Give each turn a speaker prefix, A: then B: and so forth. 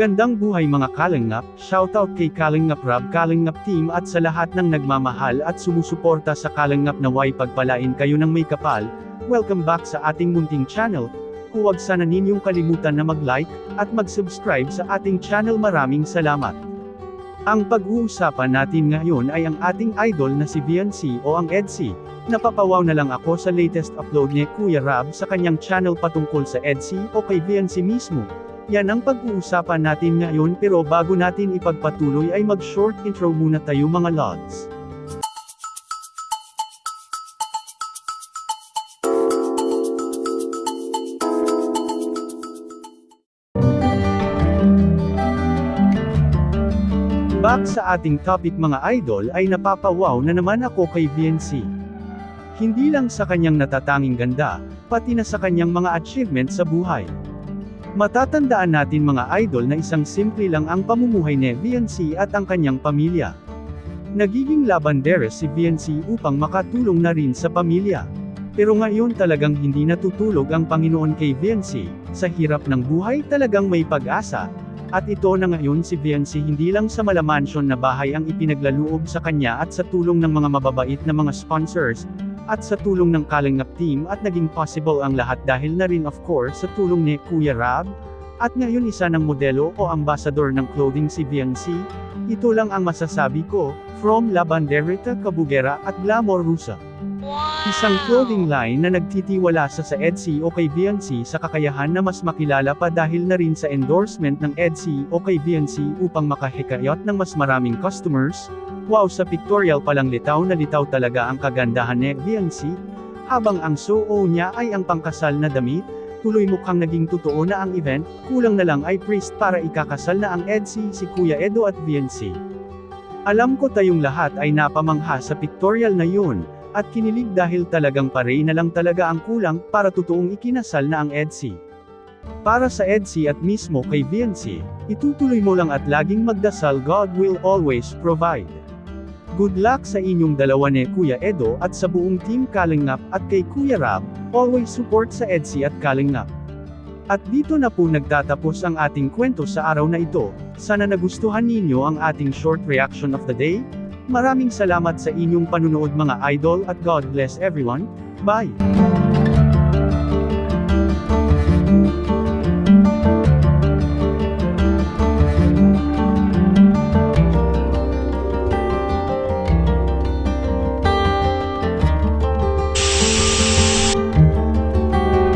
A: Magandang buhay mga Kalingap, shoutout kay Kalingap Rab Kalingap Team at sa lahat ng nagmamahal at sumusuporta sa Kalingap naway pagpalain kayo ng may kapal. Welcome back sa ating munting channel. Huwag sana ninyong kalimutan na mag-like at mag-subscribe sa ating channel maraming salamat. Ang pag-uusapan natin ngayon ay ang ating idol na si VNC o ang EDC. Napapawaw na lang ako sa latest upload ni Kuya Rab sa kanyang channel patungkol sa EDC o kay VNC mismo. Yan ang pag-uusapan natin ngayon pero bago natin ipagpatuloy ay mag-short intro muna tayo mga lods. Back sa ating topic mga idol ay napapawaw na naman ako kay VNC. Hindi lang sa kanyang natatanging ganda, pati na sa kanyang mga achievement sa buhay. Matatandaan natin mga idol na isang simple lang ang pamumuhay ni VNC at ang kanyang pamilya. Nagiging labandere si VNC upang makatulong na rin sa pamilya. Pero ngayon talagang hindi natutulog ang Panginoon kay VNC, sa hirap ng buhay talagang may pag-asa, at ito na ngayon si VNC hindi lang sa malamansyon na bahay ang ipinaglaloob sa kanya at sa tulong ng mga mababait na mga sponsors, at sa tulong ng Kalingap team at naging possible ang lahat dahil na rin of course sa tulong ni Kuya Rab, at ngayon isa ng modelo o ambassador ng clothing si VNC, ito lang ang masasabi ko, from La Banderita Cabugera at Glamour Rusa. Isang clothing line na nagtitiwala sa sa EDC o kay VNC sa kakayahan na mas makilala pa dahil na rin sa endorsement ng EDC o kay VNC upang makahikayat ng mas maraming customers. Wow sa pictorial palang litaw na litaw talaga ang kagandahan ni VNC, habang ang suo niya ay ang pangkasal na damit, tuloy mukhang naging totoo na ang event, kulang na lang ay priest para ikakasal na ang EDC si Kuya Edo at VNC. Alam ko tayong lahat ay napamangha sa pictorial na yun, at kinilig dahil talagang parey na lang talaga ang kulang para totoong ikinasal na ang EDC. Para sa EDC at mismo kay VNC, itutuloy mo lang at laging magdasal God will always provide. Good luck sa inyong dalawa ni Kuya Edo at sa buong team Kalingap at kay Kuya Rab, always support sa EDC at Kalingap. At dito na po nagtatapos ang ating kwento sa araw na ito, sana nagustuhan ninyo ang ating short reaction of the day, Maraming salamat sa inyong panunood mga idol at God bless everyone. Bye!